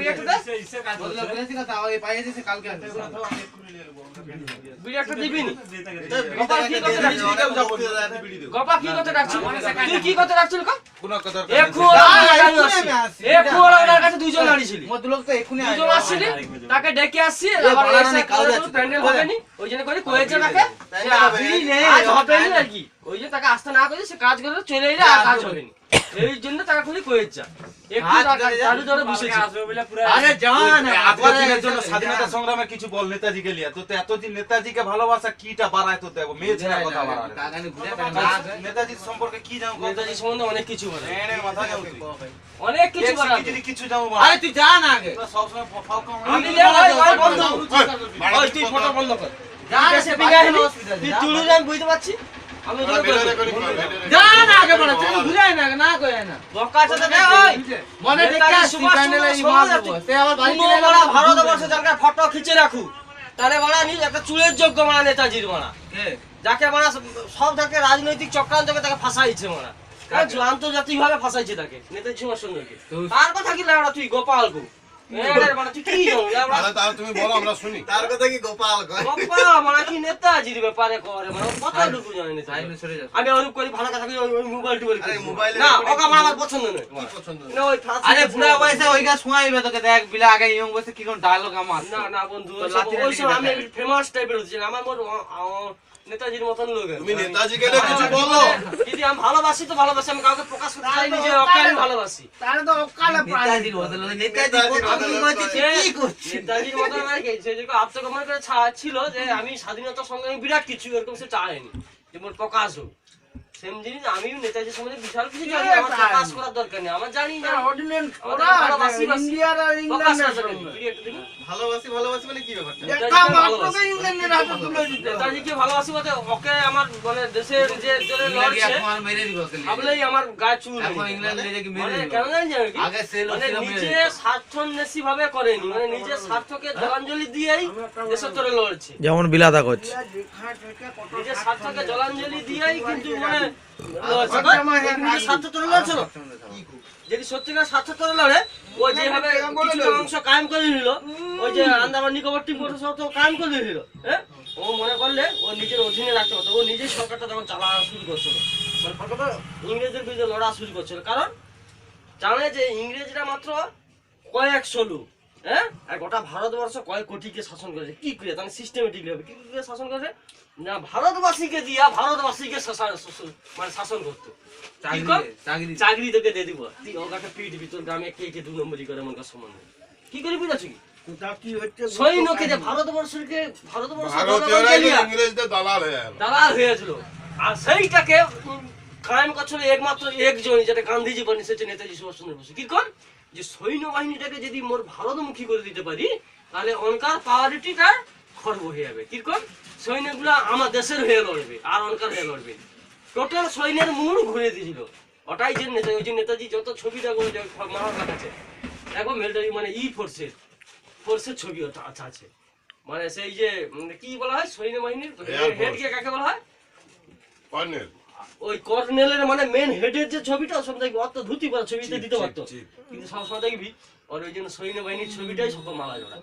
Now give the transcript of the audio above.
বিড়াটা দে বদলা বলেছি কথা ওই পাইয়েছে সে কালকে আনবে বিড়াটা দিবি নি গোপাল কি করতে ডাকছিস গোপাল কি করতে ডাকছিস তুই কি করতে ডাকছিস কা একটু একটু ওনার কাছে দুইজন দাঁড়িয়েছিলি মত লোক তো এক্ষুনি দুজন আসছিলি তাকে ডেকে আসছি আবার এসে নেই, কাউরে কোনো আছে। প্যান্ডেল হবে নি ওই জন্য করে কয়েছে তাকে সে প্যান্ডেল নেই, হবে নি আর কি ওই যে তাকে আসতে না করে সে কাজ করে চলে এলে আর কাজ হবে নি এই জন্য তাকে খুলি কয়েছে জান স্বাধীনতা সংগ্রামে কিছু বল নেতাজিকে লিয়া তো এতদিন নেতাজিকে ভালোবাসা কিটা বাড়ায় তো দেখো মেয়ে ছেলে কথা বাড়ায় নেতাজির সম্পর্কে কি জানো নেতাজি সম্বন্ধে অনেক কিছু বলে। মাথা তুই। অনেক কিছু যদি কিছু যাও আরে তুই যা না আগে সবসময় তুই ফটো বন্ধ কর। তুই তুলু বুঝতে পারছি আমি তোকে বলব যা না আগে বড় তুই ঘুরে না না কই না। বকা সাথে দে ওই মনে নেতাজি দেখে আসছি সুভাষ প্যান্ডেলে চন্দ্র ইমাম বোস দেবো। সে আবার বাড়ি কোনো বড়া ভারতবর্ষে যার ফটো খিচে রাখু তাহলে বড়া একটা চুলের যোগ্য মারা নেতাজির মারা। যাকে মারা সব থেকে রাজনৈতিক চক্রান্তকে তাকে ফাঁসাইছে মারা। আন্তর্জাতিক ভাবে ফাঁসাইছে তাকে নেতাজি সুভাষচন্দ্রকে তার কথা কি লাগা তুই গোপাল গো? এর মানে তুই কি জানো লাগা তাহলে তাহলে তুমি বলো আমরা শুনি। তার কথা কি গোপাল গোপাল মানে কি নেতাজির ব্যাপারে করে মানে কতটুকু জানে নেতাজি। সাইনে সরে যা আমি অনুপ করি ভালো কথা ওই ওই মোবাইল টোবাইল আরে না ওকে আমার আমার পছন্দ নয়। পছন্দ? ওই আরে বুড়া বয়সে ওই গা তোকে দেখ বিলা আগে ইয়ং বয়সে কি কোন ডায়লগ আমার। না না বন্ধু তো ওইসব লাঠি ওইসব লাঠি আমি ফেমাস টাইপের হচ্ছে আমার মোর নেতাজির মতন লোক। তুমি নেতাজিকে কিছু বলো। যদি আমি ভালোবাসি তো ভালোবাসি আমি কাউকে প্রকাশ করতে চাই নিজে আমি ভালোবাসি। নেতাজির বদলে নেতাজি নেতাজির যেরকম আত্মগমন করে ছিল যে আমি স্বাধীনতার সঙ্গে বিরাট কিছু এরকম সে চায়নি যেমন প্রকাশ হোক। সেম জিনিস আমিও নেতাজির সম্বন্ধে বিশাল কিছু জানি আমার প্রকাশ করার দরকার নেই আমার জানি না করার দরকার নেই। তুই একটু দেখি। ভালোবাসি ভালোবাসি মানে কি ব্যাপারটা নেতাজিকে ভালোবাসি। নেতাজিকে ভালোবাসি বলতে ওকে আমার মানে দেশের যে লড়ছে আর মেরে দিব। ভাবলেই আমার গায়ে চুল এখন হয়ে। ইংল্যান্ড মেরে মানে কেন জানিস আমি আগে সে লোক মানে নিজে দিত। স্বার্থন্বেষী ভাবে করেনি মানে নিজের স্বার্থকে জলাঞ্জলি দিয়েই দেশের তোরে লড়ছে যেমন বিলাদা করছে নিজের স্বার্থকে জলাঞ্জলি দিয়েই কিন্তু মানে যদি সত্যিকার স্বার্থ তোরে লড়ে, ও যেভাবে অংশ করে নিল ওই যে আন্দামান নিকোবর টিম করে নিল হ্যাঁ? ও মনে করলে ও নিজের অধীনে রাখতে পারতো। ও নিজেই সরকারটা তখন চালা শুরু করছিল। মানে ইংরেজদের বিরুদ্ধে লড়া শুরু করছিল। কারণ জানে যে ইংরেজরা মাত্র কয়েকশো লোক। হ্যাঁ? আর গোটা ভারতবর্ষ কয়েক কোটিকে শাসন করেছে? কি করে তাহলে সিস্টেমেটিক ভাবে কি করে শাসন করেছে? না ভারতবাসীকে দিয়া ভারতবাসীকে মানে শাসন করতো। চাকরি কর? চাকরি তোকে দিয়ে দিব। তুই ওকে পিট দিবি তোর গ্রামে কে কে দু নম্বরই করে মনকার সম্বন্ধ কি করে বুঝাচ্ছি কি? সৈন্যকে যে ভারতবর্ষকে ভারতবর্ষ দালাল হয়ে গেল। দালাল হয়েছিল আর সেইটাকে কায়েম করছিল একমাত্র একজনই যেটা গান্ধীজি বানিয়েছে নেতাজি সুভাষচন্দ্র বসু। কি কর? যে সৈন্যবাহিনীটাকে যদি মোর ভারতমুখী করে দিতে পারি তাহলে অনকার পাওয়ারিটিটা খর্ব হয়ে যাবে। কি কর? সৈন্যগুলো আমার দেশের হয়ে লড়বে আর অনকার হয়ে লড়বে। টোটাল সৈন্যের মূল ঘুরে দিয়েছিল। ওটাই যে নেতা ওই যে নেতাজি যত ছবি দেখো ওই যে মহাত্মা কাছে দেখো মিলিটারি মানে ই ফোর্সের ফোর্সের ছবি ওটা আছে আছে। মানে সেই যে উম, কি বলা হয়? সৈন্যবাহিনীর? হেড কাকে বলা হয়? কর্নেল ওই কর্নেলের মানে মেন হেডের যে ছবিটা সব দেখবি অত ধুতি পরা ছবিতে দিতে পারতো। কিন্তু সবসময় দেখবি ওর ওই জন্য সৈন্যবাহিনীর ছবিটাই সব মালা জড়া